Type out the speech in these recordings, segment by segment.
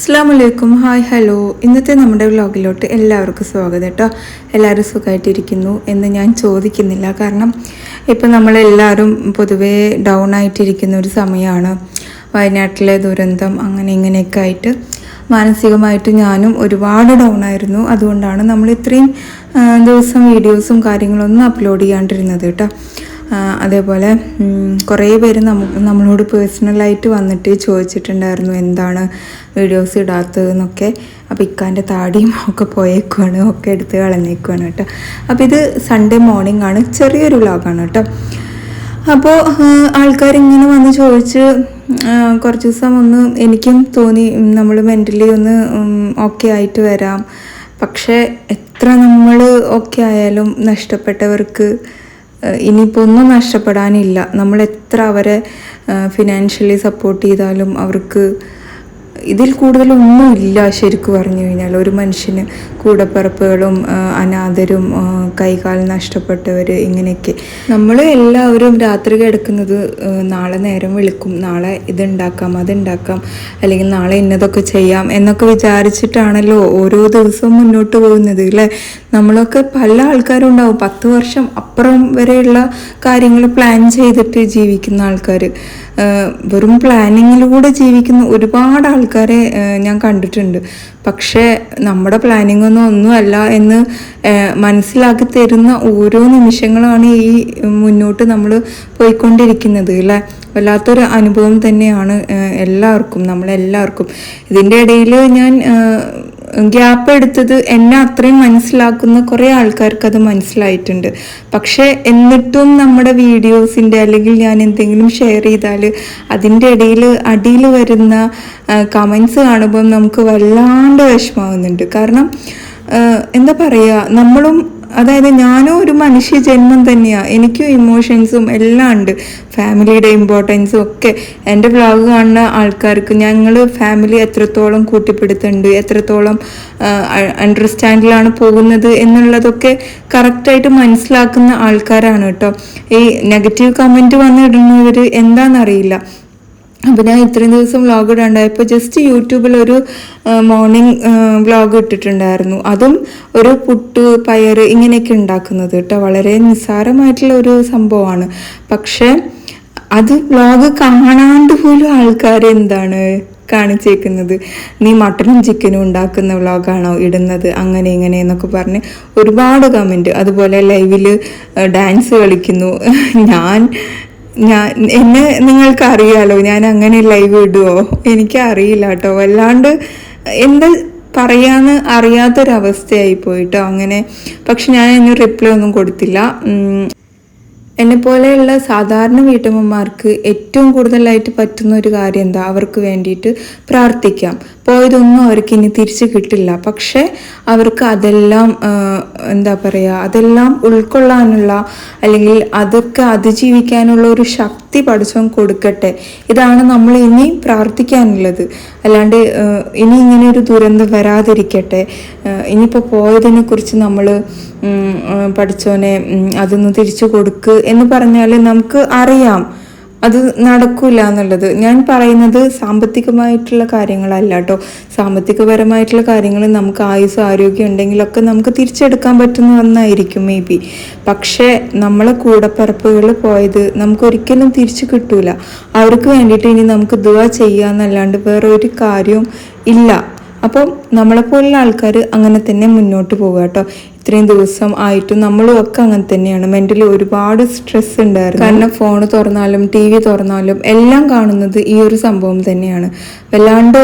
അസ്സാമലൈക്കും hi hello. ഇന്നത്തെ നമ്മുടെ വ്ലോഗിലോട്ട് എല്ലാവർക്കും സ്വാഗതം കേട്ടോ. എല്ലാവരും സുഖമായിട്ടിരിക്കുന്നു എന്ന് ഞാൻ ചോദിക്കുന്നില്ല. കാരണം ഇപ്പം നമ്മളെല്ലാവരും പൊതുവേ ഡൗൺ ആയിട്ടിരിക്കുന്ന ഒരു സമയമാണ്. വയനാട്ടിലെ ദുരന്തം അങ്ങനെ ഇങ്ങനെയൊക്കെ ആയിട്ട് മാനസികമായിട്ട് ഞാനും ഒരുപാട് ഡൗൺ ആയിരുന്നു. അതുകൊണ്ടാണ് നമ്മൾ ഇത്രയും ദിവസം വീഡിയോസും കാര്യങ്ങളൊന്നും അപ്ലോഡ് ചെയ്യാണ്ടിരുന്നത് കേട്ടോ. അതേപോലെ കുറേ പേര് നമ്മ നമ്മളോട് പേഴ്സണലായിട്ട് വന്നിട്ട് ചോദിച്ചിട്ടുണ്ടായിരുന്നു എന്താണ് വീഡിയോസ് ഇടാത്തതെന്നൊക്കെ അപ്പോൾ ഇക്കാന്റെ താടിയും ഒക്കെ പോയേക്കുവാണ് ഒക്കെ എടുത്ത് കളഞ്ഞേക്കുവാണ് കേട്ടോ. അപ്പോൾ ഇത് സൺഡേ മോർണിംഗ് ആണ് ചെറിയൊരു വ്ളോഗാണ് കേട്ടോ. അപ്പോൾ ആൾക്കാരിങ്ങനെ വന്ന് ചോദിച്ച് കുറച്ച് ദിവസം ഒന്ന് എനിക്കും തോന്നി നമ്മൾ മെന്റലി ഒന്ന് ഓക്കെ ആയിട്ട് വരാം. പക്ഷേ എത്ര നമ്മൾ ഓക്കെ ആയാലും നഷ്ടപ്പെട്ടവർക്ക് ഇനിയിപ്പോൾ ഒന്നും നഷ്ടപ്പെടാനില്ല. നമ്മൾ എത്ര അവരെ ഫിനാൻഷ്യലി സപ്പോർട്ട് ചെയ്താലും അവർക്ക് ഇതിൽ കൂടുതലൊന്നുമില്ല ശരിക്കും പറഞ്ഞു കഴിഞ്ഞാൽ. ഒരു മനുഷ്യന് കൂടപ്പിറപ്പുകളും അനാഥരും കൈകാൽ നഷ്ടപ്പെട്ടവർ ഇങ്ങനെയൊക്കെ. നമ്മൾ എല്ലാവരും രാത്രി കിടക്കുന്നത് നാളെ നേരം വിളിക്കും. നാളെ ഇതുണ്ടാക്കാം അതുണ്ടാക്കാം അല്ലെങ്കിൽ നാളെ ഇന്നതൊക്കെ ചെയ്യാം എന്നൊക്കെ വിചാരിച്ചിട്ടാണല്ലോ ഓരോ ദിവസവും മുന്നോട്ട് പോകുന്നത് അല്ലേ? നമ്മളൊക്കെ പല ആൾക്കാരും ഉണ്ടാവും പത്ത് വർഷം അപ്പുറം വരെയുള്ള കാര്യങ്ങൾ പ്ലാൻ ചെയ്തിട്ട് ജീവിക്കുന്ന ആൾക്കാർ വെറും പ്ലാനിങ്ങിലൂടെ ജീവിക്കുന്ന ഒരുപാട് ആൾക്കാരെ ഞാൻ കണ്ടിട്ടുണ്ട്. പക്ഷേ നമ്മുടെ പ്ലാനിങ് ഒന്നും ഒന്നുമല്ല എന്ന് മനസ്സിലാക്കി തരുന്ന ഓരോ നിമിഷങ്ങളാണ് ഈ മുന്നോട്ട് നമ്മൾ പോയിക്കൊണ്ടിരിക്കുന്നത് അല്ലേ? വല്ലാത്തൊരു അനുഭവം തന്നെയാണ് എല്ലാവർക്കും നമ്മളെല്ലാവർക്കും. ഇതിന്റെ ഇടയിൽ ഞാൻ ഗ്യാപ്പ് എടുത്തത് എന്നെ അത്രയും മനസ്സിലാക്കുന്ന കുറേ ആൾക്കാർക്ക് അത് മനസ്സിലായിട്ടുണ്ട്. പക്ഷേ എന്നിട്ടും നമ്മുടെ വീഡിയോസിന്റെ അല്ലെങ്കിൽ ഞാൻ എന്തെങ്കിലും ഷെയർ ചെയ്താൽ അതിന്റെ ഇടയിൽ അടിയിൽ വരുന്ന കമൻസ് കാണുമ്പം നമുക്ക് വല്ലാണ്ട് വിഷമാവുന്നുണ്ട് കാരണം എന്താ പറയുക നമ്മളും അതായത് ഞാനും ഒരു മനുഷ്യ ജന്മം തന്നെയാണ് എനിക്കും ഇമോഷൻസും എല്ലാം ഉണ്ട്. ഫാമിലിയുടെ ഇമ്പോർട്ടൻസും ഒക്കെ. എന്റെ വ്ളോഗ് കാണുന്ന ആൾക്കാർക്ക് ഞങ്ങൾ ഫാമിലി എത്രത്തോളം കൂട്ടിപ്പിടുത്തുന്നുണ്ട് എത്രത്തോളം അണ്ടർസ്റ്റാൻഡിലാണ് പോകുന്നത് എന്നുള്ളതൊക്കെ കറക്റ്റായിട്ട് മനസ്സിലാക്കുന്ന ആൾക്കാരാണ് കേട്ടോ. ഈ നെഗറ്റീവ് കമന്റ് വന്നിടുന്നവർ എന്താണെന്നറിയില്ല. അപ്പോൾ ഞാൻ ഇത്രയും ദിവസം വ്ളോഗ് ഇടാണ്ടായപ്പോൾ ജസ്റ്റ് യൂട്യൂബിൽ ഒരു മോർണിംഗ് വ്ളോഗ് ഇട്ടിട്ടുണ്ടായിരുന്നു. അതും ഒരു പുട്ട് പയർ ഇങ്ങനെയൊക്കെ ഉണ്ടാക്കുന്നത് കേട്ടോ. വളരെ നിസ്സാരമായിട്ടുള്ള ഒരു സംഭവമാണ്. പക്ഷേ അത് വ്ളോഗ് കാണാണ്ട് പോലും ആൾക്കാർ എന്താണ് കാണിച്ചേക്കുന്നത്? നീ മട്ടനും ചിക്കനും ഉണ്ടാക്കുന്ന വ്ളോഗാണോ ഇടുന്നത്? അങ്ങനെ ഇങ്ങനെ എന്നൊക്കെ പറഞ്ഞ് ഒരുപാട് കമന്റ് അതുപോലെ ലൈവിൽ ഡാൻസ് കളിക്കുന്നു. ഞാൻ ഞാൻ എന്നെ നിങ്ങൾക്ക് അറിയാലോ ഞാൻ അങ്ങനെ ലൈവ് ഇടുവോ? എനിക്ക് അറിയില്ല കേട്ടോ. വല്ലാണ്ട് എന്താ പറയാന്ന് അറിയാത്തൊരവസ്ഥയായി പോയിട്ടോ അങ്ങനെ. പക്ഷെ ഞാൻ അതിന് റിപ്ലൈ ഒന്നും കൊടുത്തില്ല. എന്നെ പോലെയുള്ള സാധാരണ വീട്ടമ്മമാർക്ക് ഏറ്റവും കൂടുതലായിട്ട് പറ്റുന്ന ഒരു കാര്യം എന്താ? അവർക്ക് വേണ്ടിയിട്ട് പ്രാർത്ഥിക്കാം. പോയതൊന്നും അവർക്ക് ഇനി തിരിച്ചു കിട്ടില്ല. പക്ഷേ അവർക്ക് അതെല്ലാം എന്താ പറയുക അതെല്ലാം ഉൾക്കൊള്ളാനുള്ള അല്ലെങ്കിൽ അതൊക്കെ അതിജീവിക്കാനുള്ള ഒരു ശക്തി പഠിച്ചവൻ കൊടുക്കട്ടെ. ഇതാണ് നമ്മൾ ഇനി പ്രാർത്ഥിക്കാനുള്ളത്. അല്ലാണ്ട് ഇനി ഇങ്ങനെ ഒരു ദുരന്തം വരാതിരിക്കട്ടെ. ഇനിയിപ്പോൾ പോയതിനെ കുറിച്ച് നമ്മൾ പഠിച്ചവനെ അതൊന്ന് തിരിച്ചു കൊടുക്ക് എന്ന് പറഞ്ഞാൽ നമുക്ക് അറിയാം. അത് നടക്കൂല എന്നുള്ളത്. ഞാൻ പറയുന്നത് സാമ്പത്തികമായിട്ടുള്ള കാര്യങ്ങളല്ല കേട്ടോ സാമ്പത്തികപരമായിട്ടുള്ള കാര്യങ്ങൾ നമുക്ക് ആയുസ് ആരോഗ്യം ഉണ്ടെങ്കിലൊക്കെ നമുക്ക് തിരിച്ചെടുക്കാൻ പറ്റുന്ന ഒന്നായിരിക്കും മേ ബി പക്ഷേ നമ്മളെ കൂടപ്പിറപ്പുകൾ പോയത് നമുക്കൊരിക്കലും തിരിച്ചു കിട്ടൂല. അവർക്ക് വേണ്ടിയിട്ട് ഇനി നമുക്ക് ദുവ ചെയ്യാന്നല്ലാണ്ട് വേറെ ഒരു കാര്യവും ഇല്ല. അപ്പം നമ്മളെപ്പോലുള്ള ആൾക്കാർ അങ്ങനെ തന്നെ മുന്നോട്ട് പോകുക കേട്ടോ ഇത്രയും ദിവസം ആയിട്ടും നമ്മളും ഒക്കെ അങ്ങനെ തന്നെയാണ്. മെന്റലി ഒരുപാട് സ്ട്രെസ് ഉണ്ടായിരുന്നു. കാരണം ഫോൺ തുറന്നാലും ടി വി തുറന്നാലും എല്ലാം കാണുന്നത് ഈ ഒരു സംഭവം തന്നെയാണ്. വല്ലാണ്ട്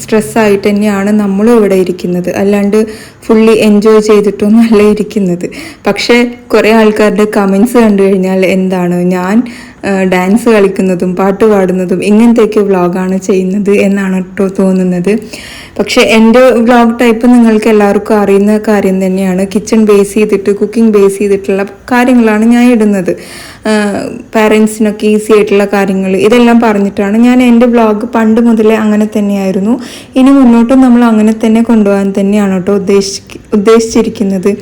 സ്ട്രെസ് ആയിട്ട് തന്നെയാണ് നമ്മളും ഇവിടെ ഇരിക്കുന്നത്. അല്ലാണ്ട് ഫുള്ളി എൻജോയ് ചെയ്തിട്ടും അല്ല ഇരിക്കുന്നത്. പക്ഷേ കുറേ ആൾക്കാരുടെ കമൻസ് കണ്ടു കഴിഞ്ഞാൽ എന്താണ്? ഞാൻ ഡാൻസ് കളിക്കുന്നതും പാട്ട് പാടുന്നതും ഇങ്ങനത്തെയൊക്കെ വ്ളോഗാണ് ചെയ്യുന്നത് എന്നാണ് കേട്ടോ തോന്നുന്നത്. പക്ഷേ എന്റെ വ്ളോഗ് ടൈപ്പ് നിങ്ങൾക്ക് എല്ലാവർക്കും അറിയുന്ന കാര്യം തന്നെയാണ്. കിച്ചൺ ബേസ് ചെയ്തിട്ട് കുക്കിംഗ് ബേസ് ചെയ്തിട്ടുള്ള കാര്യങ്ങളാണ് ഞാൻ ഇടുന്നത്. പാരൻസിനൊക്കെ ഈസി ആയിട്ടുള്ള കാര്യങ്ങൾ ഇതെല്ലാം പറഞ്ഞിട്ടാണ് ഞാൻ എന്റെ ബ്ലോഗ് പണ്ട് മുതലേ അങ്ങനെ തന്നെയായിരുന്നു. ഇനി മുന്നോട്ടും നമ്മൾ അങ്ങനെ തന്നെ കൊണ്ടുപോകാൻ തന്നെയാണ് കേട്ടോ ഉദ്ദേശിക്ക് ഉദ്ദേശിച്ചിരിക്കുന്നത്.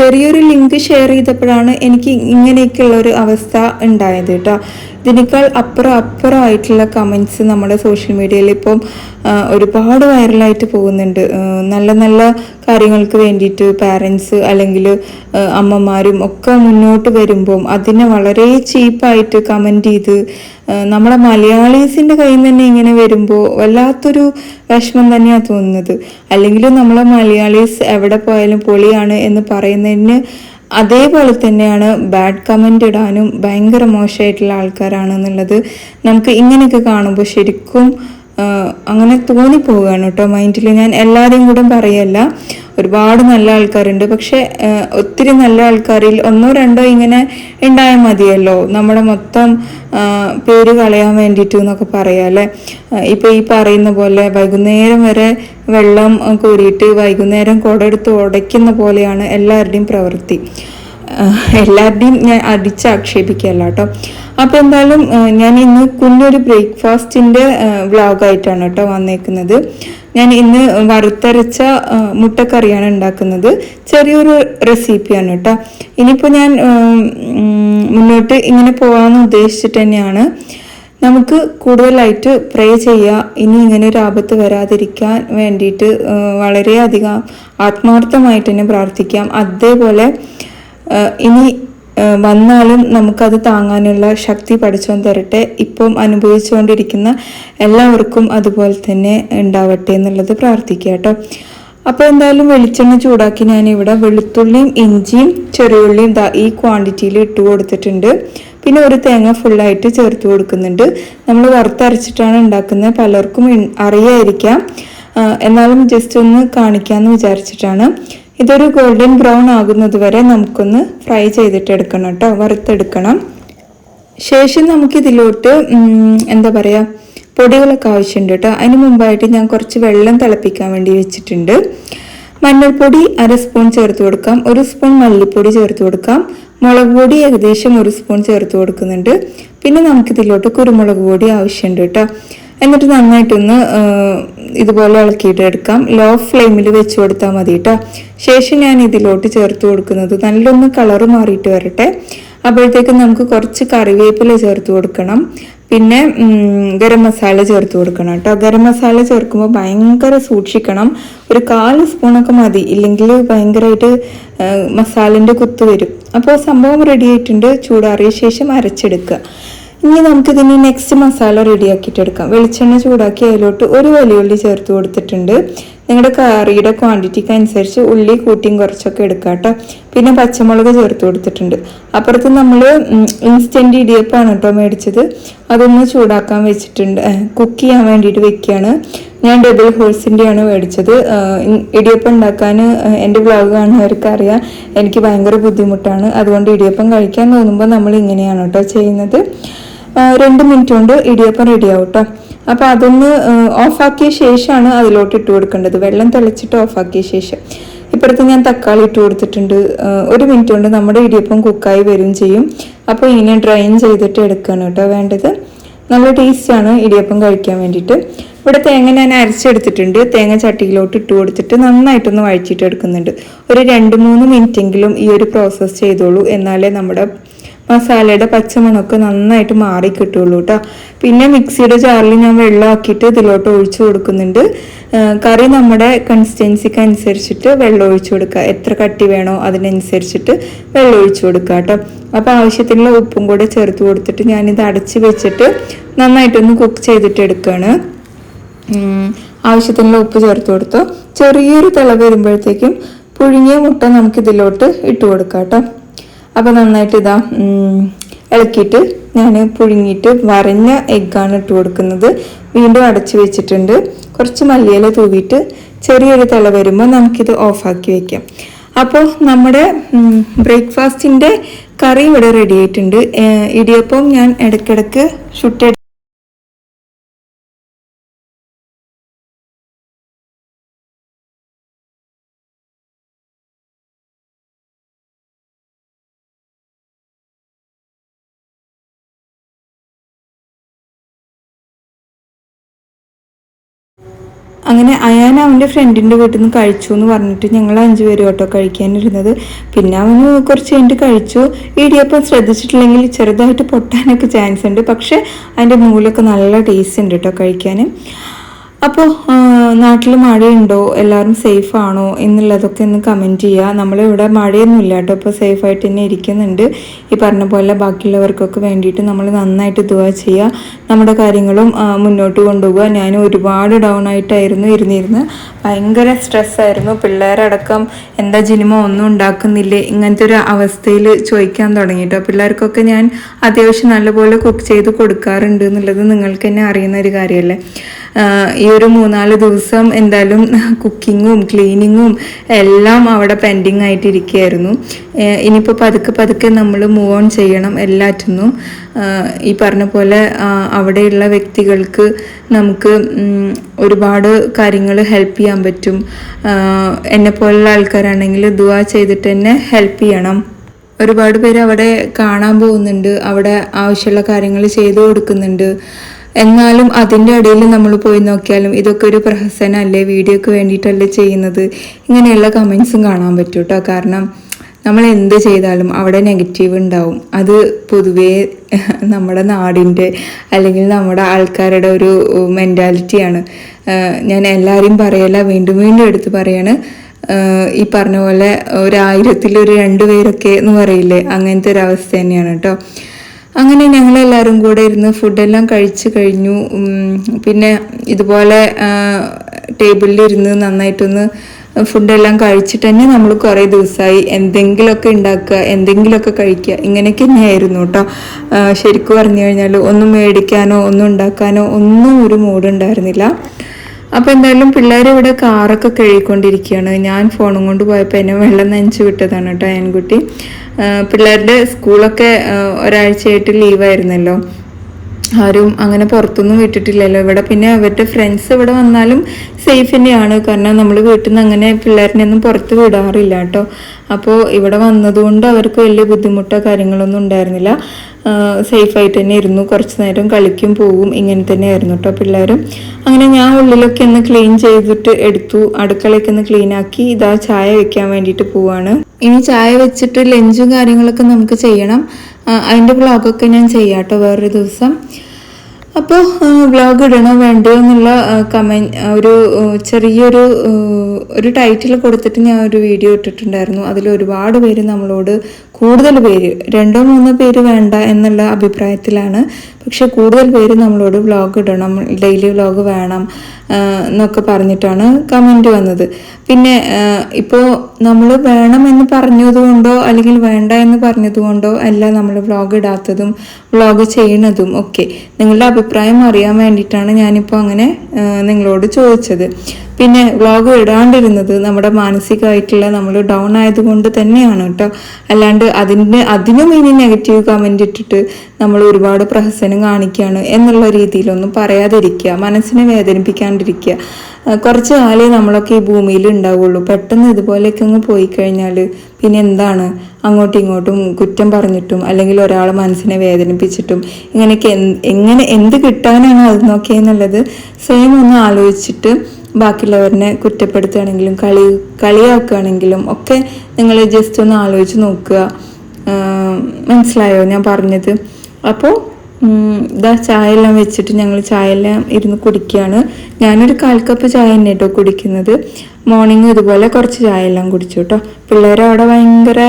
ചെറിയൊരു ലിങ്ക് ഷെയർ ചെയ്തപ്പോഴാണ് എനിക്ക് ഇങ്ങനെയൊക്കെയുള്ള ഒരു അവസ്ഥ ഉണ്ടായത് കേട്ടോ ഇതിനേക്കാൾ അപ്പുറം അപ്പുറമായിട്ടുള്ള കമൻസ് നമ്മുടെ സോഷ്യൽ മീഡിയയിൽ ഇപ്പം ഒരുപാട് വൈറലായിട്ട് പോകുന്നുണ്ട്. നല്ല നല്ല കാര്യങ്ങൾക്ക് വേണ്ടിയിട്ട് പാരൻസ് അല്ലെങ്കിൽ അമ്മമാരും ഒക്കെ മുന്നോട്ട് വരുമ്പം അതിനെ വളരെ ചീപ്പായിട്ട് കമന്റ് ചെയ്ത് നമ്മുടെ മലയാളീസിന്റെ കയ്യിൽ തന്നെ ഇങ്ങനെ വരുമ്പോൾ വല്ലാത്തൊരു വിഷമം തന്നെയാണ് തോന്നുന്നത്. അല്ലെങ്കിലും നമ്മളെ മലയാളീസ് എവിടെ പോയാലും പൊളിയാണ് എന്ന് പറയുന്നതിന് അതേപോലെ തന്നെയാണ് ബാഡ് കമന്റ് ഇടാനും ഭയങ്കര മോശമായിട്ടുള്ള ആൾക്കാരാണെന്നുള്ളത് നമുക്ക് ഇങ്ങനെയൊക്കെ കാണുമ്പോൾ ശരിക്കും അങ്ങനെ തോന്നിപ്പോവുകയാണ് കേട്ടോ മൈൻഡിൽ ഞാൻ എല്ലാവരെയും കൂടെ പറയല്ല. ഒരുപാട് നല്ല ആൾക്കാരുണ്ട്. പക്ഷെ ഒത്തിരി നല്ല ആൾക്കാരിൽ ഒന്നോ രണ്ടോ ഇങ്ങനെ ഉണ്ടായാൽ മതിയല്ലോ. നമ്മുടെ മൊത്തം പേര് കളയാൻ വേണ്ടിയിട്ട് എന്നൊക്കെ പറയാല്ലേ ഇപ്പൊ ഈ പറയുന്ന പോലെ വൈകുന്നേരം വരെ വെള്ളം കോരിയിട്ട് വൈകുന്നേരം കുടെടുത്ത് ഉടയ്ക്കുന്ന പോലെയാണ് എല്ലാവരുടെയും പ്രവൃത്തി. എല്ലാവരുടെയും ഞാൻ അടിച്ചാക്ഷേപിക്കല്ല കേട്ടോ. അപ്പോൾ എന്തായാലും ഞാൻ ഇന്ന് കുഞ്ഞൊരു ബ്രേക്ക്ഫാസ്റ്റിന്റെ വ്ളോഗായിട്ടാണ് കേട്ടോ വന്നേക്കുന്നത്. ഞാൻ ഇന്ന് വറുത്തരച്ച മുട്ടക്കറിയാണ് ഉണ്ടാക്കുന്നത്. ചെറിയൊരു റെസിപ്പിയാണ് കേട്ടോ. ഇനിയിപ്പോൾ ഞാൻ മുന്നോട്ട് ഇങ്ങനെ പോകാമെന്ന് ഉദ്ദേശിച്ചിട്ട് തന്നെയാണ്. നമുക്ക് കൂടുതലായിട്ട് പ്രേ ചെയ്യുക ഇനി ഇങ്ങനെ ഒരു ആപത്ത് വരാതിരിക്കാൻ വേണ്ടിയിട്ട് വളരെയധികം ആത്മാർത്ഥമായിട്ട് തന്നെ പ്രാർത്ഥിക്കാം. അതേപോലെ ഇനി വന്നാലും നമുക്കത് താങ്ങാനുള്ള ശക്തി പഠിച്ചോൻ തരട്ടെ ഇപ്പം അനുഭവിച്ചുകൊണ്ടിരിക്കുന്ന എല്ലാവർക്കും അതുപോലെ തന്നെ ഉണ്ടാവട്ടെ എന്നുള്ളത് പ്രാർത്ഥിക്കുക കേട്ടോ. അപ്പോൾ എന്തായാലും വെളിച്ചെണ്ണ ചൂടാക്കി ഞാൻ ഇവിടെ വെളുത്തുള്ളിയും ഇഞ്ചിയും ചെറിയുള്ളിയും ദാ ഈ ക്വാണ്ടിറ്റിയിൽ ഇട്ട് കൊടുത്തിട്ടുണ്ട്. പിന്നെ ഒരു തേങ്ങ ഫുള്ളായിട്ട് ചേർത്ത് കൊടുക്കുന്നുണ്ട്. നമ്മൾ വറുത്തരച്ചിട്ടാണ് ഉണ്ടാക്കുന്നത്. പലർക്കും അറിയായിരിക്കാം. എന്നാലും ജസ്റ്റ് ഒന്ന് കാണിക്കാമെന്ന് വിചാരിച്ചിട്ടാണ്. ഇതൊരു ഗോൾഡൻ ബ്രൗൺ ആകുന്നത് വരെ നമുക്കൊന്ന് ഫ്രൈ ചെയ്തിട്ട് എടുക്കണം കേട്ടോ വറുത്തെടുക്കണം. ശേഷം നമുക്കിതിലോട്ട് എന്താ പറയുക പൊടികളൊക്കെ ആവശ്യമുണ്ട് കേട്ടോ അതിന് മുമ്പായിട്ട് ഞാൻ കുറച്ച് വെള്ളം തിളപ്പിക്കാൻ വേണ്ടി വെച്ചിട്ടുണ്ട്. മഞ്ഞൾപ്പൊടി അര സ്പൂൺ ചേർത്ത് കൊടുക്കാം. ഒരു സ്പൂൺ മല്ലിപ്പൊടി ചേർത്ത് കൊടുക്കാം. മുളക് പൊടി ഏകദേശം ഒരു സ്പൂൺ ചേർത്ത് കൊടുക്കുന്നുണ്ട്. പിന്നെ നമുക്കിതിലോട്ട് കുരുമുളക് പൊടി ആവശ്യമുണ്ട് കേട്ടോ എന്നിട്ട് നന്നായിട്ടൊന്ന് ഇതുപോലെ ഇളക്കിയിട്ട് എടുക്കാം. ലോ ഫ്ലെയിമിൽ വെച്ച് കൊടുത്താൽ മതി കേട്ടോ ശേഷം ഞാൻ ഇതിലോട്ട് ചേർത്ത് കൊടുക്കുന്നത് നല്ലൊന്ന് കളറ് മാറിയിട്ട് വരട്ടെ. അപ്പോഴത്തേക്കും നമുക്ക് കുറച്ച് കറിവേപ്പില ചേർത്ത് കൊടുക്കണം. പിന്നെ ഗരം മസാല ചേർത്ത് കൊടുക്കണം കേട്ടോ. ഗരം മസാല ചേർക്കുമ്പോൾ ഭയങ്കര സൂക്ഷിക്കണം. ഒരു കാൽ സ്പൂണൊക്കെ മതി. ഇല്ലെങ്കിൽ ഭയങ്കരമായിട്ട് മസാലന്റെ കുത്ത് വരും. അപ്പോൾ സംഭവം റെഡി ആയിട്ടുണ്ട്. ചൂടാറിയ ശേഷം അരച്ചെടുക്കുക. ഇനി നമുക്കിതിന് നെക്സ്റ്റ് മസാല റെഡിയാക്കിയിട്ട് എടുക്കാം. വെളിച്ചെണ്ണ ചൂടാക്കി അതിലോട്ട് ഒരു വലിയുള്ളി ചേർത്ത് കൊടുത്തിട്ടുണ്ട്. നിങ്ങളുടെ കറിയുടെ ക്വാണ്ടിറ്റിക്ക് അനുസരിച്ച് ഉള്ളി കൂട്ടിയും കുറച്ചൊക്കെ എടുക്കാം കേട്ടോ. പിന്നെ പച്ചമുളക് ചേർത്ത് കൊടുത്തിട്ടുണ്ട്. അപ്പുറത്ത് നമ്മൾ ഇൻസ്റ്റന്റ് ഇടിയപ്പമാണ് കേട്ടോ മേടിച്ചത്. അതൊന്ന് ചൂടാക്കാൻ വെച്ചിട്ടുണ്ട്. കുക്ക് ചെയ്യാൻ വേണ്ടിയിട്ട് വെക്കുകയാണ്. ഞാൻ ഡബിൾ ഹോൾസിന്റെയാണ് മേടിച്ചത്. ഇടിയപ്പം ഉണ്ടാക്കാൻ എന്റെ വ്ളോഗ് കാണുന്നവർക്ക് അറിയാം എനിക്ക് ഭയങ്കര ബുദ്ധിമുട്ടാണ്. അതുകൊണ്ട് ഇടിയപ്പം കഴിക്കാൻ തോന്നുമ്പോൾ നമ്മൾ ഇങ്ങനെയാണ് കേട്ടോ ചെയ്യുന്നത്. രണ്ട് മിനിറ്റ് കൊണ്ട് ഇടിയപ്പം റെഡി ആവും കേട്ടോ അപ്പോൾ അതൊന്ന് ഓഫാക്കിയ ശേഷമാണ് അതിലോട്ട് ഇട്ട് കൊടുക്കേണ്ടത്. വെള്ളം തിളച്ചിട്ട് ഓഫാക്കിയ ശേഷം. ഇപ്പുറത്ത് ഞാൻ തക്കാളി ഇട്ട് കൊടുത്തിട്ടുണ്ട്. ഒരു മിനിറ്റ് കൊണ്ട് നമ്മുടെ ഇടിയപ്പം കുക്കായി വരും ചെയ്യും. അപ്പോൾ ഇങ്ങനെ ഡ്രൈൻ ചെയ്തിട്ട് എടുക്കുകയാണ് കേട്ടോ വേണ്ടത്. നല്ല ടേസ്റ്റാണ് ഇടിയപ്പം കഴിക്കാൻ വേണ്ടിയിട്ട്. ഇവിടെ തേങ്ങ ഞാൻ അരച്ചെടുത്തിട്ടുണ്ട്. തേങ്ങ ചട്ടിയിലോട്ട് ഇട്ട് കൊടുത്തിട്ട് നന്നായിട്ടൊന്ന് വഴിച്ചിട്ട് എടുക്കുന്നുണ്ട്. ഒരു രണ്ട് മൂന്ന് മിനിറ്റെങ്കിലും ഈ ഒരു പ്രോസസ്സ് ചെയ്തോളൂ. എന്നാലേ നമ്മുടെ മസാലയുടെ പച്ചമണമൊക്കെ നന്നായിട്ട് മാറി കിട്ടുള്ളൂ കേട്ടോ പിന്നെ മിക്സിയുടെ ജാറിൽ ഞാൻ വെള്ളമാക്കിയിട്ട് ഇതിലോട്ട് ഒഴിച്ചു കൊടുക്കുന്നുണ്ട്. കറി നമ്മുടെ കൺസിസ്റ്റൻസിക്ക് അനുസരിച്ചിട്ട് വെള്ളം ഒഴിച്ചു കൊടുക്കുക. എത്ര കട്ടി വേണോ അതിനനുസരിച്ചിട്ട് വെള്ളം ഒഴിച്ചു കൊടുക്കുക കേട്ടോ അപ്പോൾ ആവശ്യത്തിനുള്ള ഉപ്പും കൂടെ ചേർത്ത് കൊടുത്തിട്ട് ഞാനിത് അടച്ച് വെച്ചിട്ട് നന്നായിട്ടൊന്ന് കുക്ക് ചെയ്തിട്ട് എടുക്കുകയാണ് ആവശ്യത്തിനുള്ള ഉപ്പ് ചേർത്ത് കൊടുത്തു. ചെറിയൊരു തിള വരുമ്പോഴത്തേക്കും പുഴുങ്ങിയ മുട്ട നമുക്ക് ഇതിലോട്ട് ഇട്ട് കൊടുക്കാം കേട്ടോ അപ്പോൾ നന്നായിട്ട് ഇതാ ഇളക്കിയിട്ട് ഞാൻ പുഴുങ്ങിയിട്ട് വരഞ്ഞ എഗ്ഗാണ് ഇട്ട് കൊടുക്കുന്നത്. വീണ്ടും അടച്ചു വെച്ചിട്ടുണ്ട്. കുറച്ച് മല്ലിയില തൂവിയിട്ട് ചെറിയൊരു തിള വരുമ്പോൾ നമുക്കിത് ഓഫാക്കി വയ്ക്കാം അപ്പോൾ നമ്മുടെ ബ്രേക്ക്ഫാസ്റ്റിന്റെ കറി ഇവിടെ റെഡി ആയിട്ടുണ്ട്. ഇടിയപ്പം ഞാൻ ഇടയ്ക്കിടയ്ക്ക് ചുട്ടെടുത്ത് അങ്ങനെ അയാൻ അവന്റെ ഫ്രണ്ടിന്റെ വീട്ടിൽ നിന്ന് കഴിച്ചു എന്ന് പറഞ്ഞിട്ട് ഞങ്ങൾ അഞ്ചു പേര് കേട്ടോ കഴിക്കാനിരുന്നത്. പിന്നെ അവന് കുറച്ച് കഴിഞ്ഞിട്ട് കഴിച്ചു. ഇടിയപ്പം ശ്രദ്ധിച്ചിട്ടില്ലെങ്കിൽ ചെറുതായിട്ട് പൊട്ടാനൊക്കെ ചാൻസ് ഉണ്ട്. പക്ഷേ അതിന്റെ നൂലൊക്കെ നല്ല ടേസ്റ്റ് ഉണ്ട് കേട്ടോ കഴിക്കാൻ അപ്പോൾ നാട്ടിൽ മഴയുണ്ടോ? എല്ലാവരും സേഫ് ആണോ എന്നുള്ളതൊക്കെ ഒന്ന് കമന്റ് ചെയ്യുക നമ്മളിവിടെ മഴയൊന്നുമില്ല കേട്ടോ. ഇപ്പോൾ സേഫായിട്ട് തന്നെ ഇരിക്കുന്നുണ്ട്. ഈ പറഞ്ഞ പോലെ ബാക്കിയുള്ളവർക്കൊക്കെ വേണ്ടിയിട്ട് നമ്മൾ നന്നായിട്ട് ദുവാ ചെയ്യുക നമ്മുടെ കാര്യങ്ങളും മുന്നോട്ട് കൊണ്ടുപോകുക ഞാൻ ഒരുപാട് ഡൗൺ ആയിട്ടായിരുന്നു ഇരുന്നിരുന്ന് ഭയങ്കര സ്ട്രെസ്സായിരുന്നു പിള്ളേരടക്കം എന്താ ജിനിമ ഒന്നും ഉണ്ടാക്കുന്നില്ലേ? ഇങ്ങനത്തെ ഒരു അവസ്ഥയിൽ ചോദിക്കാൻ തുടങ്ങി കേട്ടോ പിള്ളേർക്കൊക്കെ ഞാൻ അത്യാവശ്യം നല്ലപോലെ കുക്ക് ചെയ്ത് കൊടുക്കാറുണ്ട് എന്നുള്ളത് നിങ്ങൾക്ക് തന്നെ അറിയുന്ന ഒരു കാര്യമല്ലേ? ഈ ഒരു മൂന്നാൽ ദിവസം എന്തായാലും കുക്കിങ്ങും ക്ലീനിങ്ങും എല്ലാം അവിടെ പെൻഡിങ് ആയിട്ടിരിക്കുകയായിരുന്നു. ഇനിയിപ്പോൾ പതുക്കെ പതുക്കെ നമ്മൾ മൂവ് ഓൺ ചെയ്യണം എല്ലാറ്റിനും ഈ പറഞ്ഞ പോലെ അവിടെയുള്ള വ്യക്തികൾക്ക് നമുക്ക് ഒരുപാട് കാര്യങ്ങൾ ഹെൽപ്പ് ചെയ്യാൻ പറ്റും. എന്നെ പോലുള്ള ആൾക്കാരാണെങ്കിൽ ദുവാ ചെയ്തിട്ട് തന്നെ ഹെൽപ്പ് ചെയ്യണം. ഒരുപാട് പേര് അവിടെ കാണാൻ പോകുന്നുണ്ട്. അവിടെ ആവശ്യമുള്ള കാര്യങ്ങൾ ചെയ്തു കൊടുക്കുന്നുണ്ട്. എന്നാലും അതിന്റെ ഇടയിൽ നമ്മൾ പോയി നോക്കിയാലും ഇതൊക്കെ ഒരു പ്രഹസനമല്ലേ? വീഡിയോക്ക് വേണ്ടിയിട്ടല്ലേ ചെയ്യുന്നത്? ഇങ്ങനെയുള്ള കമൻസും കാണാൻ പറ്റും കേട്ടോ കാരണം നമ്മൾ എന്ത് ചെയ്താലും അവിടെ നെഗറ്റീവ് ഉണ്ടാവും. അത് പൊതുവേ നമ്മുടെ നാടിന്റെ അല്ലെങ്കിൽ നമ്മുടെ ആൾക്കാരുടെ ഒരു മെന്റാലിറ്റിയാണ് ഞാൻ എല്ലാവരെയും പറയല വീണ്ടും വീണ്ടും എടുത്ത് പറയാണ്. ഈ പറഞ്ഞ പോലെ ഒരായിരത്തിൽ ഒരു രണ്ട് പേരൊക്കെ എന്ന് പറയില്ലേ? അങ്ങനത്തെ ഒരു അവസ്ഥ തന്നെയാണ് കേട്ടോ അങ്ങനെ ഞങ്ങളെല്ലാവരും കൂടെ ഇരുന്ന് ഫുഡെല്ലാം കഴിച്ചു കഴിഞ്ഞു. പിന്നെ ഇതുപോലെ ടേബിളിലിരുന്ന് നന്നായിട്ടൊന്ന് ഫുഡെല്ലാം കഴിച്ചിട്ട് തന്നെ നമ്മൾ കുറേ ദിവസമായി എന്തെങ്കിലുമൊക്കെ ഉണ്ടാക്കുക എന്തെങ്കിലുമൊക്കെ കഴിക്കുക ഇങ്ങനെയൊക്കെ തന്നെയായിരുന്നു കേട്ടോ. ശരിക്കും പറഞ്ഞു കഴിഞ്ഞാൽ ഒന്നും മേടിക്കാനോ ഒന്നും ഉണ്ടാക്കാനോ ഒന്നും ഒരു മൂഡ് ഉണ്ടായിരുന്നില്ല അപ്പോൾ എന്തായാലും പിള്ളേർ ഇവിടെ കാറൊക്കെ കഴുകിക്കൊണ്ടിരിക്കുകയാണ്. ഞാൻ ഫോണും കൊണ്ട് പോയപ്പോൾ എന്നെ വെള്ളം നനച്ച് വിട്ടതാണ് കേട്ടോ ആൻകുട്ടി. പിള്ളേരുടെ സ്കൂളൊക്കെ ഒരാഴ്ചയായിട്ട് ലീവായിരുന്നല്ലോ. ആരും അങ്ങനെ പുറത്തൊന്നും വിട്ടിട്ടില്ലല്ലോ. ഇവിടെ പിന്നെ അവരുടെ ഫ്രണ്ട്സ് ഇവിടെ വന്നാലും സേഫ് തന്നെയാണ്. കാരണം നമ്മൾ വീട്ടിൽ നിന്ന് അങ്ങനെ പിള്ളേരിനെ ഒന്നും പുറത്ത് വിടാറില്ല കേട്ടോ. അപ്പോൾ ഇവിടെ വന്നതുകൊണ്ട് അവർക്ക് വലിയ ബുദ്ധിമുട്ടോ കാര്യങ്ങളൊന്നും ഉണ്ടായിരുന്നില്ല. സേഫ് സേഫായിട്ട് തന്നെ ഇരുന്നു. കുറച്ച് നേരം കളിക്കും പോവും ഇങ്ങനെ തന്നെ ആയിരുന്നു കേട്ടോ പിള്ളേരും. അങ്ങനെ ഞാൻ ഉള്ളിലൊക്കെ ഒന്ന് ക്ലീൻ ചെയ്തിട്ട് എടുത്തു. അടുക്കളയൊക്കെ ഒന്ന് ക്ലീൻ ആക്കി. ഇതാ ചായ വെക്കാൻ വേണ്ടിയിട്ട് പോവാണ്. ഇനി ചായ വെച്ചിട്ട് ലഞ്ചും കാര്യങ്ങളൊക്കെ നമുക്ക് ചെയ്യണം. അതിന്റെ വ്ളോഗൊക്കെ ഞാൻ ചെയ്യാം കേട്ടോ വേറൊരു ദിവസം. അപ്പോൾ വ്ളോഗ് ഇടണോ വേണ്ടോ എന്നുള്ള കമന്റ് ഒരു ചെറിയൊരു ഒരു ടൈറ്റിൽ കൊടുത്തിട്ട് ഞാൻ ഒരു വീഡിയോ ഇട്ടിട്ടുണ്ടായിരുന്നു. അതിൽ ഒരുപാട് പേര് നമ്മളോട് കൂടുതൽ പേര് രണ്ടോ മൂന്നോ പേര് വേണ്ട എന്നുള്ള അഭിപ്രായത്തിലാണ് പക്ഷെ കൂടുതൽ പേര് നമ്മളോട് വ്ളോഗ് ഇടണം ഡെയിലി വ്ളോഗ് വേണം എന്നൊക്കെ പറഞ്ഞിട്ടാണ് കമന്റ് വന്നത്. പിന്നെ ഇപ്പോൾ നമ്മൾ വേണമെന്ന് പറഞ്ഞതുകൊണ്ടോ അല്ലെങ്കിൽ വേണ്ട എന്ന് പറഞ്ഞതുകൊണ്ടോ അല്ല നമ്മൾ വ്ളോഗ് ഇടാത്തതും വ്ളോഗ് ചെയ്യണതും ഒക്കെ. നിങ്ങളുടെ അഭിപ്രായം അറിയാൻ വേണ്ടിയിട്ടാണ് ഞാനിപ്പോൾ അങ്ങനെ നിങ്ങളോട് ചോദിച്ചത്. പിന്നെ വ്ളോഗ് ഇടാണ്ടിരുന്നത് നമ്മുടെ മാനസികമായിട്ടുള്ള നമ്മൾ ഡൗൺ ആയതുകൊണ്ട് തന്നെയാണ് കേട്ടോ. അല്ലാണ്ട് അതിന് അതിനും ഇനി നെഗറ്റീവ് കമന്റ് ഇട്ടിട്ട് നമ്മൾ ഒരുപാട് പ്രഹസനം കാണിക്കുകയാണ് എന്നുള്ള രീതിയിലൊന്നും പറയാതിരിക്കുക മനസ്സിനെ വേദനിപ്പിക്കാണ്ടിരിക്കുക. കുറച്ച് കാലേ നമ്മളൊക്കെ ഈ ഭൂമിയിൽ ഉണ്ടാവുള്ളൂ. പെട്ടെന്ന് ഇതുപോലെയൊക്കെ അങ്ങ് പോയി കഴിഞ്ഞാൽ പിന്നെ എന്താണ്? അങ്ങോട്ടും ഇങ്ങോട്ടും കുറ്റം പറഞ്ഞിട്ടും അല്ലെങ്കിൽ ഒരാൾ മനസ്സിനെ വേദനിപ്പിച്ചിട്ടും ഇങ്ങനെയൊക്കെ എങ്ങനെ എന്ത് കിട്ടാനാണ് അത് നോക്കിയെന്നുള്ളത് സ്വയം ഒന്ന് ആലോചിച്ചിട്ട് ബാക്കിയുള്ളവരിനെ കുറ്റപ്പെടുത്തുകയാണെങ്കിലും കളി കളിയാക്കുകയാണെങ്കിലും ഒക്കെ നിങ്ങൾ ജസ്റ്റ് ഒന്ന് ആലോചിച്ച് നോക്കുക. മനസ്സിലായോ? ഞാൻ പറഞ്ഞത്. അപ്പോൾ ഇതാ ചായ എല്ലാം വെച്ചിട്ട് ഞങ്ങൾ ചായ എല്ലാം ഇരുന്ന് കുടിക്കുകയാണ്. ഞാനൊരു കാൽ കപ്പ് ചായ തന്നെ കേട്ടോ കുടിക്കുന്നത്. മോർണിംഗ് ഇതുപോലെ കുറച്ച് ചായ എല്ലാം കുടിച്ചു കേട്ടോ പിള്ളേർ അവിടെ ഭയങ്കര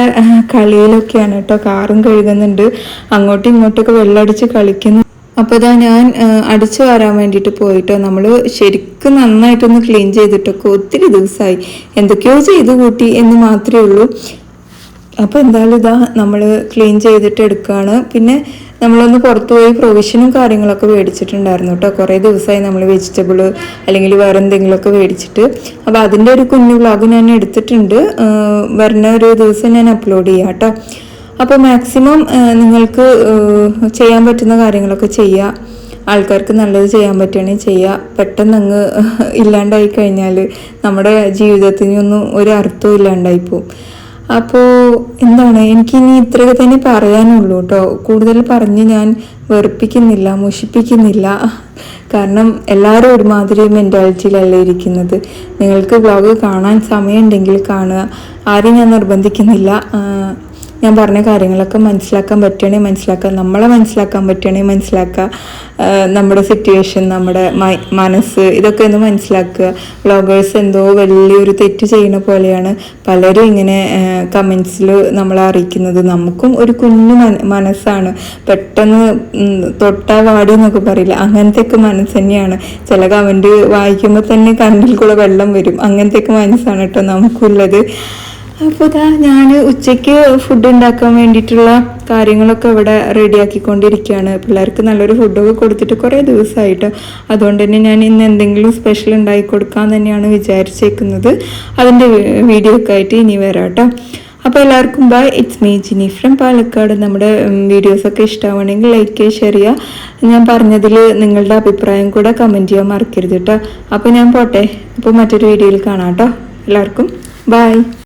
കളിയിലൊക്കെയാണ് കേട്ടോ കാറും കഴുകുന്നുണ്ട്. അങ്ങോട്ടും ഇങ്ങോട്ടൊക്കെ വെള്ളമടിച്ച് കളിക്കുന്നു. അപ്പോൾ ഇതാ ഞാൻ അടിച്ചു വാരാൻ വേണ്ടിയിട്ട് പോയിട്ടോ. നമ്മൾ ശരിക്കും നന്നായിട്ടൊന്ന് ക്ലീൻ ചെയ്തിട്ടൊക്കെ ഒത്തിരി ദിവസമായി എന്തൊക്കെയോ ചെയ്തു കൂട്ടി എന്ന് മാത്രമേ ഉള്ളൂ. അപ്പോൾ എന്തായാലും ഇതാ നമ്മൾ ക്ലീൻ ചെയ്തിട്ട് എടുക്കുകയാണ് പിന്നെ നമ്മളൊന്ന് പുറത്തു പോയി പ്രൊവിഷനും കാര്യങ്ങളൊക്കെ മേടിച്ചിട്ടുണ്ടായിരുന്നു കേട്ടോ. കുറേ ദിവസമായി നമ്മൾ വെജിറ്റബിൾ അല്ലെങ്കിൽ വേറെ എന്തെങ്കിലുമൊക്കെ മേടിച്ചിട്ട്. അപ്പോൾ അതിന്റെ ഒരു കുഞ്ഞു വ്ലോഗ് ഞാൻ എടുത്തിട്ടുണ്ട്. വരുന്ന ഒരു ദിവസം ഞാൻ അപ്ലോഡ് ചെയ്യാം കേട്ടോ. അപ്പോൾ മാക്സിമം നിങ്ങൾക്ക് ചെയ്യാൻ പറ്റുന്ന കാര്യങ്ങളൊക്കെ ചെയ്യുക ആൾക്കാർക്ക് നല്ലത് ചെയ്യാൻ പറ്റുകയാണെങ്കിൽ ചെയ്യുക പെട്ടെന്ന് അങ്ങ് ഇല്ലാണ്ടായി കഴിഞ്ഞാൽ നമ്മുടെ ജീവിതത്തിനൊന്നും ഒരു അർത്ഥവും ഇല്ലാണ്ടായി പോവും. അപ്പോൾ എന്താണ് എനിക്കിനി ഇത്രയൊക്കെ തന്നെ പറയാനുള്ളൂ കേട്ടോ കൂടുതൽ പറഞ്ഞ് ഞാൻ വെറുപ്പിക്കുന്നില്ല മുഷിപ്പിക്കുന്നില്ല. കാരണം എല്ലാവരും ഒരുമാതിരി മെന്റാലിറ്റിയിലല്ലേ ഇരിക്കുന്നത്. നിങ്ങൾക്ക് വ്ളോഗ് കാണാൻ സമയമുണ്ടെങ്കിൽ കാണുക. ആരെയും ഞാൻ നിർബന്ധിക്കുന്നില്ല. ഞാൻ പറഞ്ഞ കാര്യങ്ങളൊക്കെ മനസ്സിലാക്കാൻ പറ്റുകയാണെങ്കിൽ മനസ്സിലാക്കുക. നമ്മളെ മനസ്സിലാക്കാൻ പറ്റുകയാണെങ്കിൽ മനസ്സിലാക്കുക. നമ്മുടെ സിറ്റുവേഷൻ നമ്മുടെ മനസ്സ് ഇതൊക്കെ ഒന്ന് മനസ്സിലാക്കുക. വ്ളോഗേഴ്സ് എന്തോ വലിയൊരു തെറ്റ് ചെയ്യുന്ന പോലെയാണ് പലരും ഇങ്ങനെ കമൻസിൽ നമ്മളെ അറിയിക്കുന്നത്. നമുക്കും ഒരു കുഞ്ഞു മന- മനസ്സാണ്. പെട്ടെന്ന് തൊട്ടാ വാടി എന്നൊക്കെ പറയില്ല? അങ്ങനത്തെയൊക്കെ മനസ്സ് തന്നെയാണ്. ചില കമന്റ് വായിക്കുമ്പോൾ തന്നെ കണ്ണിൽ കൂടെ വെള്ളം വരും. അങ്ങനത്തെയൊക്കെ മനസ്സാണ് കേട്ടോ നമുക്കുള്ളത്. അപ്പോൾ ഇതാ ഞാൻ ഉച്ചയ്ക്ക് ഫുഡ് ഉണ്ടാക്കാൻ വേണ്ടിയിട്ടുള്ള കാര്യങ്ങളൊക്കെ ഇവിടെ റെഡിയാക്കിക്കൊണ്ടിരിക്കുകയാണ് പിള്ളേർക്ക് നല്ലൊരു ഫുഡൊക്കെ കൊടുത്തിട്ട് കുറേ ദിവസമായിട്ട് അതുകൊണ്ട് തന്നെ ഞാൻ ഇന്ന് എന്തെങ്കിലും സ്പെഷ്യൽ ഉണ്ടാക്കി കൊടുക്കാൻ തന്നെയാണ് വിചാരിച്ചേക്കുന്നത്. അതിന്റെ വീഡിയോ ഒക്കെ ആയിട്ട് ഇനി വരാം കേട്ടോ. അപ്പോൾ എല്ലാവർക്കും bye it's me Jini from Palakkad. നമ്മുടെ വീഡിയോസൊക്കെ ഇഷ്ടമാണെങ്കിൽ ലൈക്ക് ചെയ്യുക ഷെയർ ചെയ്യുക ഞാൻ പറഞ്ഞതിൽ നിങ്ങളുടെ അഭിപ്രായം കൂടെ കമന്റ് ചെയ്യാൻ മറക്കരുത് കേട്ടോ. അപ്പോൾ ഞാൻ പോട്ടെ. അപ്പോൾ മറ്റൊരു വീഡിയോയിൽ കാണാം കേട്ടോ. എല്ലാവർക്കും ബൈ